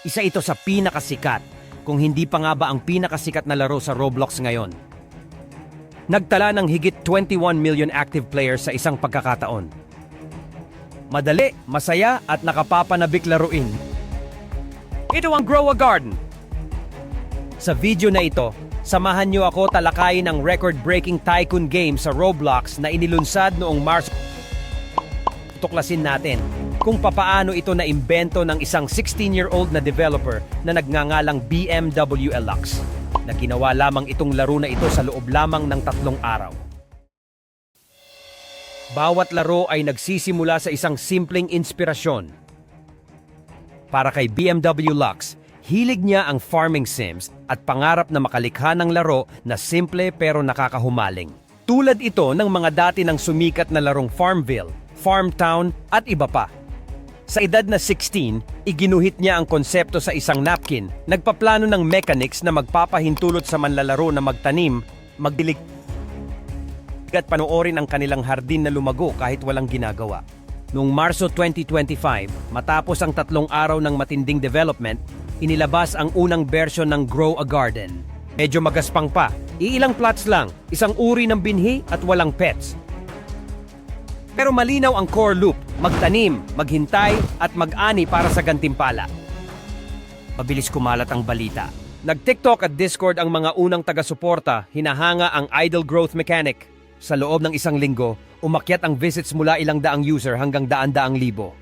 Isa ito sa pinakasikat, kung hindi pa nga ba ang pinakasikat na laro sa Roblox ngayon. Nagtala ng higit 21 million active players sa isang pagkakataon. Madali, masaya at nakapapanabik laruin. Ito ang Grow a Garden. Sa video na ito, samahan niyo ako talakayin ang record-breaking tycoon game sa Roblox na inilunsad noong Marso. Tuklasin natin kung papaano ito na imbento ng isang 16-year-old na developer na nagngangalang BMW Lux na ginawa lamang itong laro na ito sa loob lamang ng tatlong araw. Bawat laro ay nagsisimula sa isang simpleng inspirasyon. Para kay BMW Lux, hilig niya ang farming sims at pangarap na makalikha ng laro na simple pero nakakahumaling. Tulad ito ng mga dati ng sumikat na larong Farmville, Farmtown at iba pa. Sa edad na 16, iginuhit niya ang konsepto sa isang napkin. Nagpaplano ng mechanics na magpapahintulot sa manlalaro na magtanim, magdilig at panoorin ang kanilang hardin na lumago kahit walang ginagawa. Noong Marso 2025, matapos ang tatlong araw ng matinding development, inilabas ang unang bersyon ng Grow a Garden. Medyo magaspang pa, iilang plots lang, isang uri ng binhi at walang pets. Pero malinaw ang core loop, magtanim, maghintay at mag-ani para sa gantimpala. Mabilis kumalat ang balita. Nag-TikTok at Discord ang mga unang taga-suporta, hinahanga ang idle growth mechanic. Sa loob ng isang linggo, umakyat ang visits mula ilang daang user hanggang daan-daang libo.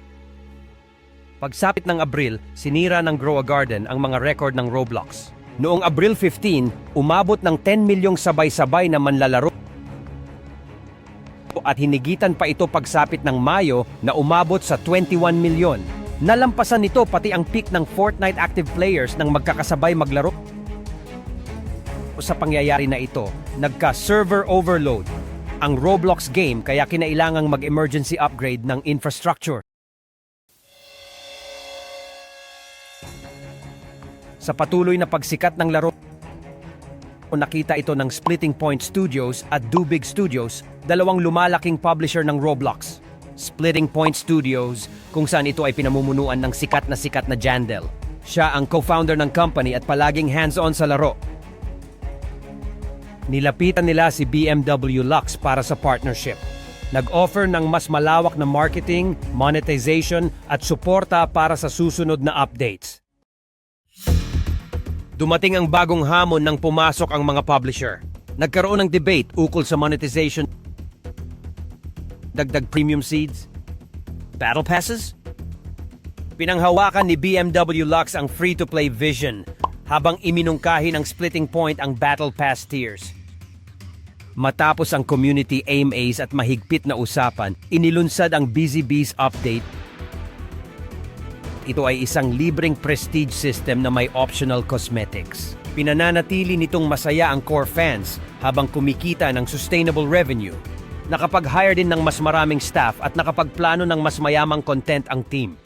Pagsapit ng Abril, sinira ng Grow a Garden ang mga record ng Roblox. Noong Abril 15, umabot ng 10 milyong sabay-sabay na manlalaro at hinigitan pa ito pagsapit ng Mayo na umabot sa 21 milyon. Nalampasan nito pati ang peak ng Fortnite active players nang magkakasabay maglaro. Sa pangyayari na ito, nagka-server overload ang Roblox game kaya kinailangang mag-emergency upgrade ng infrastructure. Sa patuloy na pagsikat ng laro, nakita ito ng Splitting Point Studios at Do Big Studios, dalawang lumalaking publisher ng Roblox. Splitting Point Studios, kung saan ito ay pinamumunuan ng sikat na sikat na Jandel. Siya ang co-founder ng company at palaging hands-on sa laro. Nilapitan nila si BMW Lux para sa partnership. Nag-offer ng mas malawak na marketing, monetization at suporta para sa susunod na updates. Dumating ang bagong hamon nang pumasok ang mga publisher. Nagkaroon ng debate ukol sa monetization. Dagdag premium seeds? Battle passes? Pinanghawakan ni BMW Lux ang free-to-play vision habang iminungkahi ng splitting point ang Battle Pass tiers. Matapos ang community AMAs at mahigpit na usapan, inilunsad ang Busy Bees update ito ay isang libreng prestige system na may optional cosmetics. Pinananatili nitong masaya ang core fans habang kumikita ng sustainable revenue. Nakapag-hire din ng mas maraming staff at nakapagplano ng mas mayamang content ang team.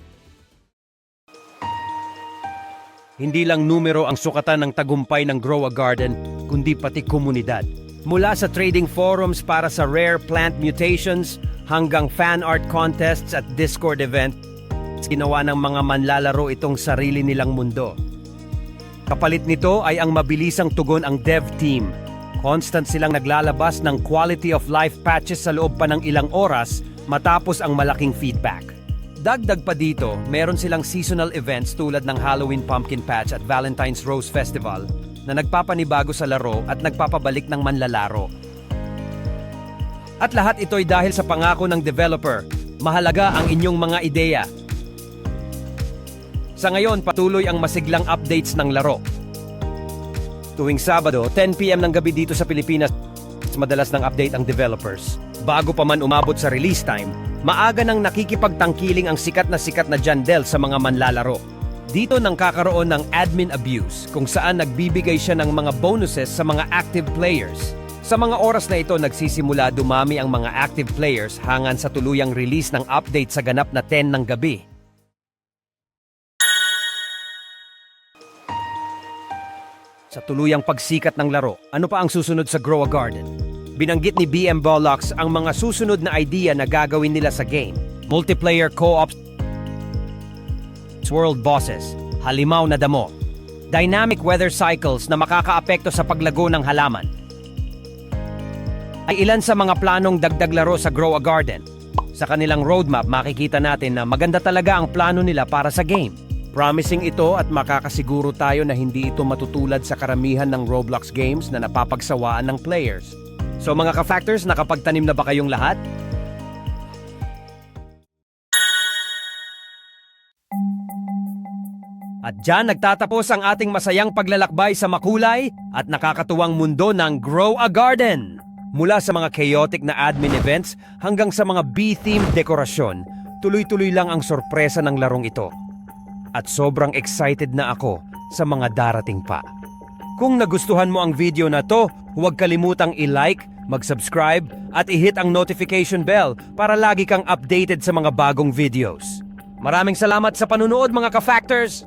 Hindi lang numero ang sukatan ng tagumpay ng Grow a Garden, kundi pati komunidad. Mula sa trading forums para sa rare plant mutations hanggang fan art contests at Discord event, ginawa ng mga manlalaro itong sarili nilang mundo. Kapalit nito ay ang mabilisang tugon ang dev team. Constant silang naglalabas ng quality of life patches sa loob pa ng ilang oras matapos ang malaking feedback. Dagdag pa dito, meron silang seasonal events tulad ng Halloween Pumpkin Patch at Valentine's Rose Festival na nagpapanibago sa laro at nagpapabalik ng manlalaro. At lahat ito'y dahil sa pangako ng developer. Mahalaga ang inyong mga ideya. Sa ngayon, patuloy ang masiglang updates ng laro. Tuwing Sabado, 10pm ng gabi dito sa Pilipinas, madalas ng update ang developers. Bago pa man umabot sa release time, maaga nang nakikipagtangkiling ang sikat na sikat na Jandel sa mga manlalaro. Dito nang kakaroon ng admin abuse kung saan nagbibigay siya ng mga bonuses sa mga active players. Sa mga oras na ito nagsisimula dumami ang mga active players hangan sa tuluyang release ng update sa ganap na 10 ng gabi. Sa tuluyang pagsikat ng laro, ano pa ang susunod sa Grow a Garden? Binanggit ni BM Bollocks ang mga susunod na idea na gagawin nila sa game. Multiplayer co-op world bosses, halimaw na damo, dynamic weather cycles na makakaapekto sa paglago ng halaman, ay ilan sa mga planong dagdag laro sa Grow a Garden. Sa kanilang roadmap, makikita natin na maganda talaga ang plano nila para sa game. Promising ito at makakasiguro tayo na hindi ito matutulad sa karamihan ng Roblox games na napapagsawaan ng players. So mga ka-factors, nakapagtanim na ba kayong lahat? At dyan nagtatapos ang ating masayang paglalakbay sa makulay at nakakatuwang mundo ng Grow a Garden. Mula sa mga chaotic na admin events hanggang sa mga bee-themed dekorasyon, tuloy-tuloy lang ang sorpresa ng larong ito. At sobrang excited na ako sa mga darating pa. Kung nagustuhan mo ang video na to, huwag kalimutang i-like, mag-subscribe at i-hit ang notification bell para lagi kang updated sa mga bagong videos. Maraming salamat sa panunood mga ka-factors!